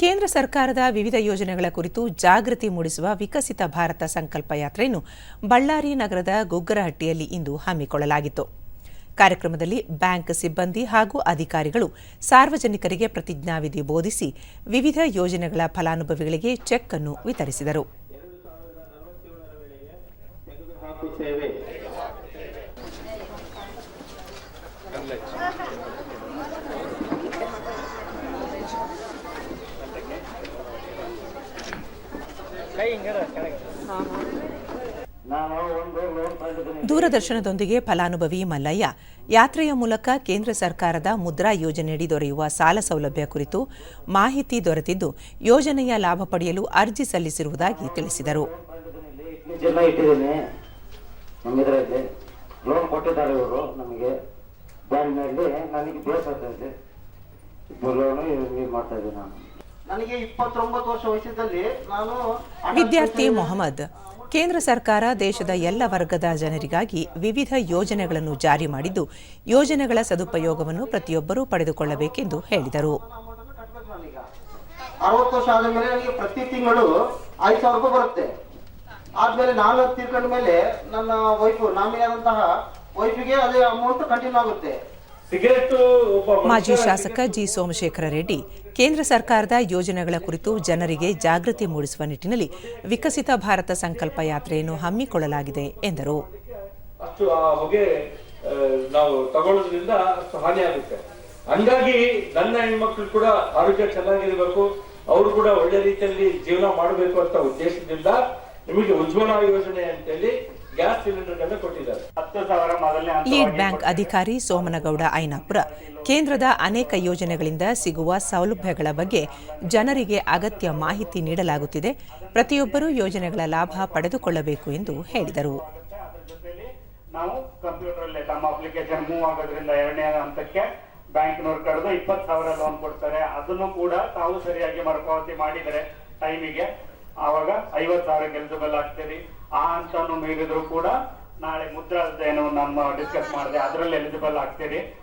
ಕೇಂದ್ರ ಸರ್ಕಾರದ ವಿವಿಧ ಯೋಜನೆಗಳ ಕುರಿತು ಜಾಗೃತಿ ಮೂಡಿಸುವ ವಿಕಸಿತ ಭಾರತ ಸಂಕಲ್ಪ ಯಾತ್ರೆಯನ್ನು ಬಳ್ಳಾರಿ ನಗರದ ಗುಗ್ಗರಹಟ್ಟಿಯಲ್ಲಿ ಇಂದು ಹಮ್ಮಿಕೊಳ್ಳಲಾಗಿತ್ತು. ಕಾರ್ಯಕ್ರಮದಲ್ಲಿ ಬ್ಯಾಂಕ್ ಸಿಬ್ಬಂದಿ ಹಾಗೂ ಅಧಿಕಾರಿಗಳು ಸಾರ್ವಜನಿಕರಿಗೆ ಪ್ರತಿಜ್ಞಾವಿಧಿ ಬೋಧಿಸಿ ವಿವಿಧ ಯೋಜನೆಗಳ ಫಲಾನುಭವಿಗಳಿಗೆ ಚೆಕ್ ಅನ್ನು ವಿತರಿಸಿದರು ಹಾಕುತ್ತೇವೆ ನಾನು ಒಂದು ಲೋನ್ ತಗೊಂಡಿದ್ದೀನಿ ದೂರದರ್ಶನದೊಂದಿಗೆ ಫಲಾನುಭವಿ ಮಲ್ಲಯ್ಯ. ಯಾತ್ರೆಯ ಮೂಲಕ ಕೇಂದ್ರ ಸರ್ಕಾರದ ಮುದ್ರಾ ಯೋಜನೆಯಡಿ ದೊರೆಯುವ ಸಾಲ ಸೌಲಭ್ಯ ಕುರಿತು ಮಾಹಿತಿ ದೊರೆತಿದ್ದು, ಯೋಜನೆಯ ಲಾಭ ಪಡೆಯಲು ಅರ್ಜಿ ಸಲ್ಲಿಸಿರುವುದಾಗಿ ತಿಳಿಸಿದರು. ನನಗೆ ಇಪ್ಪತ್ತೊಂಬತ್ತು ವರ್ಷ ವಯಸ್ಸಿದ್ದಲ್ಲಿ ನಾನು ವಿದ್ಯಾರ್ಥಿ ಮೊಹಮ್ಮದ್ ಕೇಂದ್ರ ಸರ್ಕಾರ ದೇಶದ ಎಲ್ಲ ವರ್ಗದ ಜನರಿಗಾಗಿ ವಿವಿಧ ಯೋಜನೆಗಳನ್ನು ಜಾರಿ ಮಾಡಿದ್ದು ಯೋಜನೆಗಳ ಸದುಪಯೋಗವನ್ನು ಪ್ರತಿಯೊಬ್ಬರೂ ಪಡೆದುಕೊಳ್ಳಬೇಕೆಂದು ಹೇಳಿದರು. ಅರವತ್ತು ವರ್ಷ ಆದ್ಮೇಲೆ ನನಗೆ ಪ್ರತಿ ತಿಂಗಳು ಐದು ಸಾವಿರ ರೂಪಾಯಿ ಬರುತ್ತೆ. ಆದ್ಮೇಲೆ ನಾನು ತೀರ್ಕೊಂಡ ಮೇಲೆ ನನ್ನ ವೈಫ್ ನಾಮಿನಿ ಆದಂತಹ ವೈಫಿಗೆ ಅದೇ ಅಮೌಂಟ್ ಕಂಟಿನ್ಯೂ ಆಗುತ್ತೆ. ಮಾಜಿ ಶಾಸಕ ಜಿ ಸೋಮಶೇಖರ ರೆಡ್ಡಿ ಕೇಂದ್ರ ಸರ್ಕಾರದ ಯೋಜನೆಗಳ ಕುರಿತು ಜನರಿಗೆ ಜಾಗೃತಿ ಮೂಡಿಸುವ ನಿಟ್ಟಿನಲ್ಲಿ ವಿಕಸಿತ ಭಾರತ ಸಂಕಲ್ಪ ಯಾತ್ರೆಯನ್ನು ಹಮ್ಮಿಕೊಳ್ಳಲಾಗಿದೆ ಎಂದರು. ನಾವು ತಗೊಳ್ಳೋದ್ರಿಂದ ಅಷ್ಟು ಹಾನಿ ಆಗುತ್ತೆ. ಹಂಗಾಗಿ ನನ್ನ ಹೆಣ್ಮಕ್ಳು ಕೂಡ ಆರೋಗ್ಯ ಚೆನ್ನಾಗಿರ್ಬೇಕು ಅವರು ಕೂಡ ಒಳ್ಳೆ ರೀತಿಯಲ್ಲಿ ಜೀವನ ಮಾಡಬೇಕು ಅಂತ ಉದ್ದೇಶದಿಂದ ನಿಮಗೆ ಉಜ್ವಲ ಯೋಜನೆ ಅಂತೇಳಿ ಲೀಡ್ ಬ್ಯಾಂಕ್ ಅಧಿಕಾರಿ ಸೋಮನಗೌಡ ಐನಾಪುರ. ಕೇಂದ್ರದ ಅನೇಕ ಯೋಜನೆಗಳಿಂದ ಸಿಗುವ ಸೌಲಭ್ಯಗಳ ಬಗ್ಗೆ ಜನರಿಗೆ ಅಗತ್ಯ ಮಾಹಿತಿ ನೀಡಲಾಗುತ್ತಿದೆ. ಪ್ರತಿಯೊಬ್ಬರೂ ಯೋಜನೆಗಳ ಲಾಭ ಪಡೆದುಕೊಳ್ಳಬೇಕು ಎಂದು ಹೇಳಿದರು. ನಾವು ಕಂಪ್ಯೂಟರ್ ತಮ್ಮ ಅಪ್ಲಿಕೇಶನ್ ಮೂವ್ ಆಗೋದ್ರಿಂದ ಎರಡನೇ ಹಂತಕ್ಕೆ ಬ್ಯಾಂಕ್ನವ್ರು ಕರೆದು ಇಪ್ಪತ್ತು ಸಾವಿರ ಲೋನ್ ಕೊಡ್ತಾರೆ. ಅದನ್ನು ಕೂಡ ತಾವು ಸರಿಯಾಗಿ ಮರುಪಾವತಿ ಮಾಡಿದರೆ ಟೈಮಿಗೆ ಆವಾಗ ಐವತ್ತಾರು ಎಲಿಜಿಬಲ್ ಆಗ್ತೀರಿ ಆ ಅಂಶವನ್ನು ಮೀರಿದ್ರು ಕೂಡ ನಾಳೆ ಮುದ್ರಾ ಏನು ನಮ್ಮ ಡಿಸ್ಕಸ್ ಮಾಡಿದೆ ಅದರಲ್ಲಿ ಎಲಿಜಿಬಲ್ ಆಗ್ತೀರಿ.